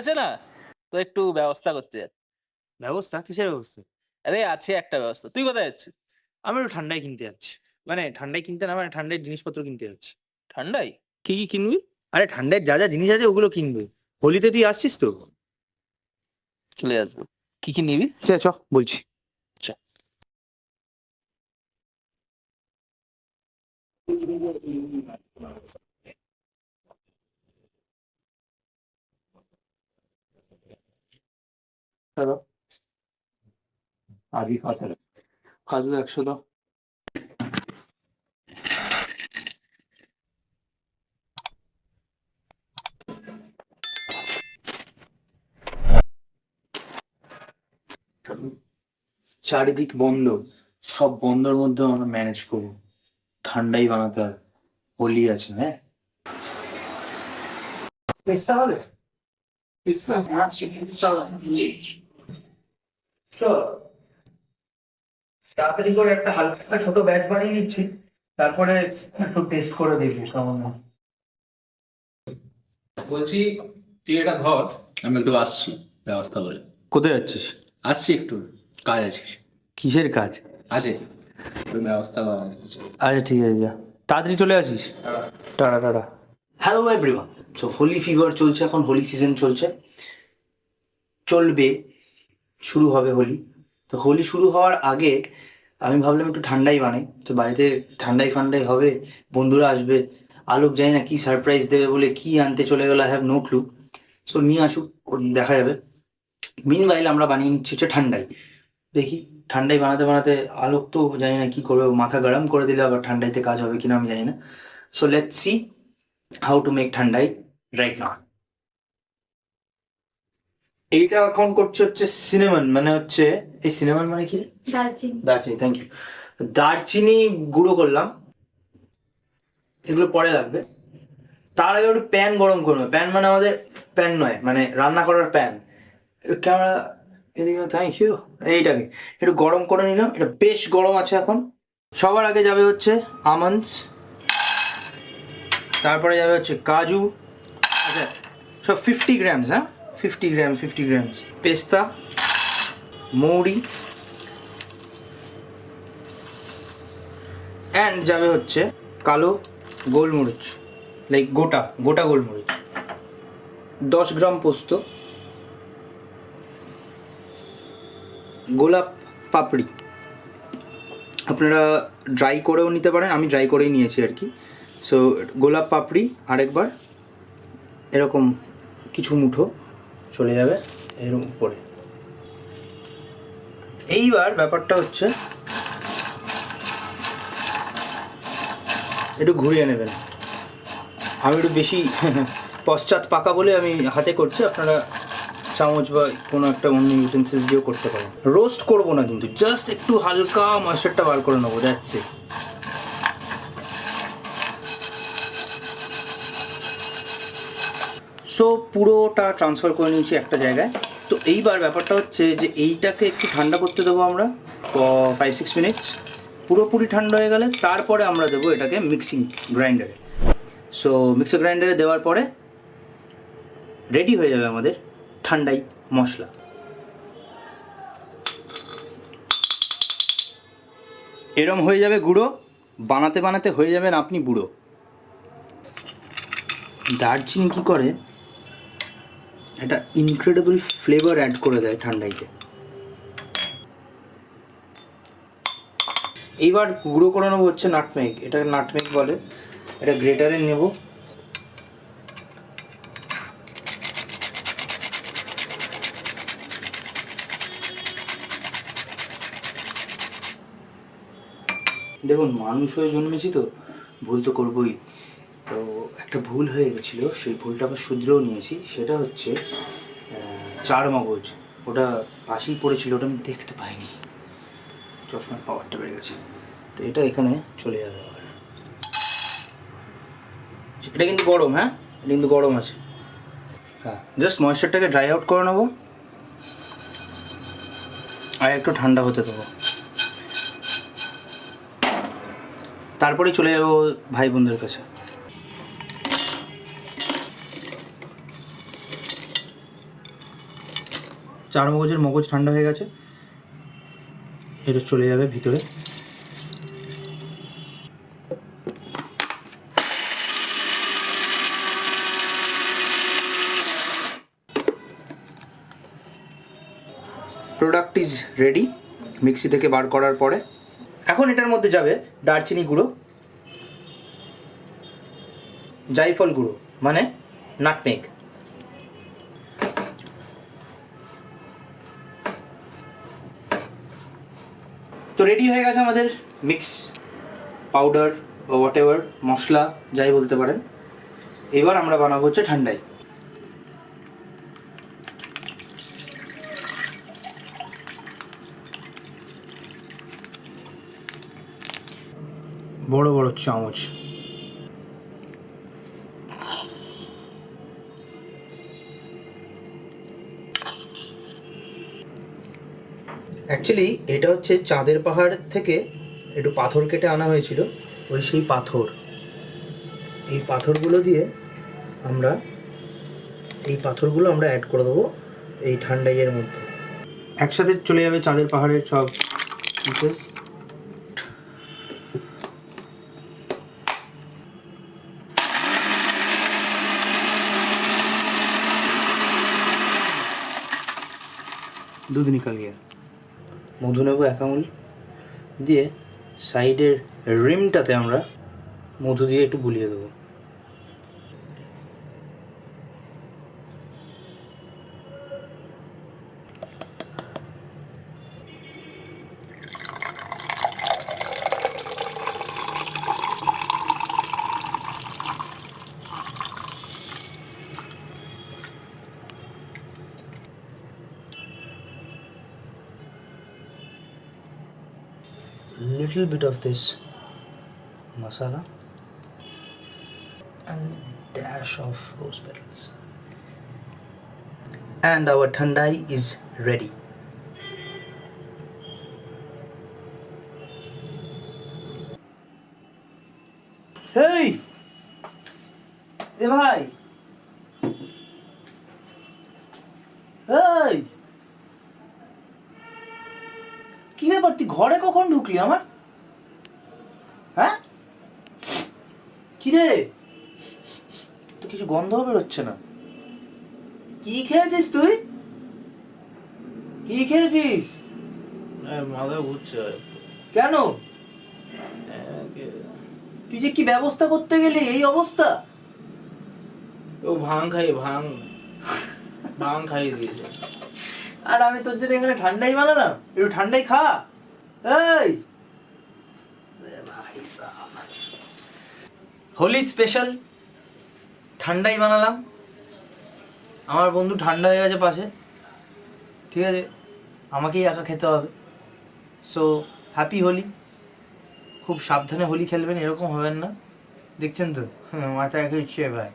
আছে না? তো একটু ব্যবস্থা করতে যাচ্ছি ব্যবস্থা? কিসের ব্যবস্থা? আরে আছে একটা ব্যবস্থা। তুই কোথায় যাচ্ছিস? আমি একটু ঠান্ডায় কিনতে যাচ্ছি। মানে ঠান্ডায় কিনতে না মানে ঠান্ডায় জিনিসপত্র কিনতে যাচ্ছি। ঠান্ডাই কি কি কিনবি? আরে ঠান্ডায় যা যা জিনিস আছে ওগুলো কিনবে। হোলিতে তুই আসছিস তো? চলে আসব। কি কি নিবি? ঠিক আছে চ বলছি। চ। চারিদিক বন্ধ। সব বন্ধর মধ্যে আমরা ম্যানেজ করব। ঠান্ডাই বানাতে হবে হোলি আছে হ্যাঁ? পেস্তা হবে? তাড়াতাড়ি করে একটা হালকা ছোট ব্যাচ বানিয়ে নিচ্ছি। তারপরে একটু টেস্ট করে দেখবি সামান্য। বলছি তুই এটা ধর। আমি একটু আসছি ব্যবস্থা করে। কোথায় যাচ্ছিস? আসছি একটু কাজ আছে কিসের কাজ? আছে একটু ব্যবস্থা করা আছে। আচ্ছা ঠিক আছে যা। তাড়াতাড়ি চলে আসিস? Tata tata. Hello everyone so Holi fever চলছে এখন হোলি সিজন চলছে। চলবে। শুরু হবে হোলি। তো হোলি শুরু হওয়ার আগে আমি ভাবলাম একটু ঠান্ডাই বানাই। তো বাড়িতে ঠান্ডাই ফান্ডাই হবে, বন্ধুরা আসবে। আলোক জানি না কি সারপ্রাইজ দেবে বলে কি আনতে চলে গেল I have no clue so নিয়ে আসুক দেখা যাবে। মিন বাইল আমরা বানিয়ে নিচ্ছি হচ্ছে ঠান্ডাই। দেখি, ঠান্ডাই বানাতে বানাতে আলোক তো জানি না কি করবে, মাথা গরম করে দিলে আবার ঠান্ডাইতে কাজ হবে কিনা আমি জানি না। So let see how to make thandai right now এইটা এখন করছে হচ্ছে সিনেমান মানে হচ্ছে এই সিনেমান মানে কি? দার্জিলিং দারচিনি থ্যাংক ইউ দারচিনি গুঁড়ো করলাম। এগুলো পরে লাগবে। তার আগে একটু প্যান গরম করবে। প্যান মানে আমাদের প্যান নয় মানে রান্না করার প্যান ক্যামেরা এদিকে থ্যাংক ইউ এইটাকে। একটু গরম করে নিলাম। এটা বেশ গরম আছে এখন। সবার আগে যাবে হচ্ছে আমন্ডস তারপরে যাবে হচ্ছে কাজু। আচ্ছা সব ফিফটি গ্রামস হ্যাঁ? ফিফটি গ্রাম ফিফটি গ্রামস পেস্তা মৌরি অ্যান্ড যাবে হচ্ছে কালো গোলমরিচ লাইক গোটা গোটা গোলমরিচ। দশ গ্রাম পোস্ত, গোলাপ পাপড়ি। আপনারা ড্রাই করেও নিতে পারেন, আমি ড্রাই করেই নিয়েছি আর কি। সো গোলাপ পাপড়ি আরেকবার, এরকম কিছু মুঠো। চলে যাবে এর উপরে। এইবার ব্যাপারটা হচ্ছে একটু ঘুরিয়ে নেবেন। আমি একটু বেশি পশ্চাৎ পাকা বলে আমি হাতে করছি আপনারা চামচ বা কোনো একটা অন্য ইউটেন্সিলস দিয়েও করতে পারেন। রোস্ট করব না কিন্তু জাস্ট একটু হালকা ময়েশ্চারটা বার করে নেব যাচ্ছে সো পুরোটা ট্রান্সফার করে নিয়েছি একটা জায়গায়। তো এইবার ব্যাপারটা হচ্ছে যে এইটাকে একটু ঠান্ডা করতে দেবো আমরা ফাইভ সিক্স মিনিটস পুরোপুরি ঠান্ডা হয়ে গেলে তারপরে আমরা দেবো এটাকে মিক্সিং গ্রাইন্ডারে সো মিক্সার গ্রাইন্ডারে দেওয়ার পরে রেডি হয়ে যাবে আমাদের ঠান্ডাই মশলা। এরম হয়ে যাবে গুঁড়ো, বানাতে বানাতে হয়ে যাবেন আপনি বুড়ো। দার্জিলিং কি করে? একটা ইনক্রেডিবল ফ্লেভার অ্যাড করে দেয় ঠান্ডাইতে। এইবার গুঁড়ো করে নেব হচ্ছে নাটমেগ। এটা নাটমেগ বলে। এটা গ্রেটারে নেব। দেখুন, মানুষ হয়ে জন্মেছি তো, ভুল তো করবোই। একটা ভুল হয়ে গেছিল, সেই ভুলটা আবার শুধরেও নিয়েছি। সেটা হচ্ছে চার মগজ। ওটা পাশেই পড়েছিল, ওটা আমি দেখতে পাইনি। চশমার পাওয়ারটা বেড়ে গেছে। তো এটা এখানে চলে যাবে আবার। এটা কিন্তু গরম হ্যাঁ? এটা কিন্তু গরম আছে। হ্যাঁ জাস্ট ময়েশ্চারটাকে ড্রাই আউট করে নেব। আর একটু ঠান্ডা হতে দেবো। তারপরে চলে যাব ভাই বোনদের কাছে। চার মগজের মগজ ঠান্ডা হয়ে গেছে। এটা চলে যাবে ভিতরে। প্রোডাক্ট ইজ রেডি মিক্সি থেকে বার করার পরে। এখন এটার মধ্যে যাবে দারচিনি গুঁড়ো, জাইফল গুঁড়ো মানে নাটমেগ। তো রেডি হয়ে গেছে আমাদের মিক্স পাউডার বা হোয়াট এভার মশলা, যাই বলতে পারেন। এবার আমরা বানাবো হচ্ছে ঠান্ডাই। বড় বড় চামচ। অ্যাকচুয়ালি এটা হচ্ছে চাঁদের পাহাড় থেকে একটু পাথর কেটে আনা হয়েছিল, ওই সেই পাথর। এই পাথরগুলো দিয়ে আমরা, এই পাথরগুলো আমরা অ্যাড করে দেবো এই ঠান্ডাইয়ের মধ্যে। একসাথে চলে যাবে চাঁদের পাহাড়ের সব পিসেস দুধ নিকাল গিয়া। মধু নেব এক আঙুল দিয়ে সাইডের রিমটাতে আমরা মধু দিয়ে একটু বুলিয়ে দেবো। little bit of this masala and dash of rose petals. And our thandai is ready. Hey! Hey bhai! ঢুকলি আমার হ্যাঁ কি রে তো কিছু গন্ধও বেরোচ্ছে না। কি খেয়েছিস তুই? কি খেয়েছিস? মাথা ঘুরছে। কেন? তুই যে কি ব্যবস্থা করতে গেলি এই অবস্থা? ও ভাং খাই ভাং। ভাং খাই দিয়েছে। আর আমি তোর জন্য এখানে ঠান্ডাই বানালাম। একটু ঠান্ডাই খা। এই! হোলি স্পেশাল, ঠান্ডাই বানালাম। আমার বন্ধু ঠান্ডা হয়ে গেছে পাশে। ঠিক আছে, আমাকেই একা খেতে হবে। So happy Holi. খুব সাবধানে হোলি খেলবেন, এরকম হবেন না। দেখছেন তো? মাথা একা ইচ্ছে, ভাই।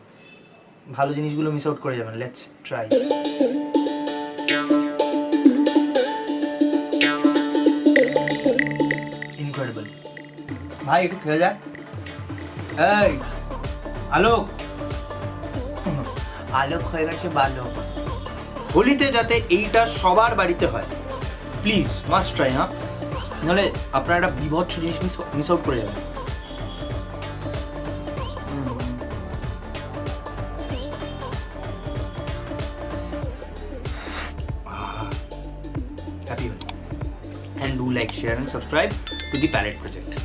ভালো জিনিসগুলো মিস আউট করে যাবেন। লেটস ট্রাই ভাই একটু খেয়ে যাক এই আলোক আলোক হয়ে গেছে বালক হোলিতে যাতে এইটা সবার বাড়িতে হয় প্লিজ মাস্ট ট্রাই হ্যাঁ? নাহলে আপনারা একটা বিভৎস জিনিস মিস মিস আউট করে যাবেন Holi. And do like, share, and subscribe to the Palette Project.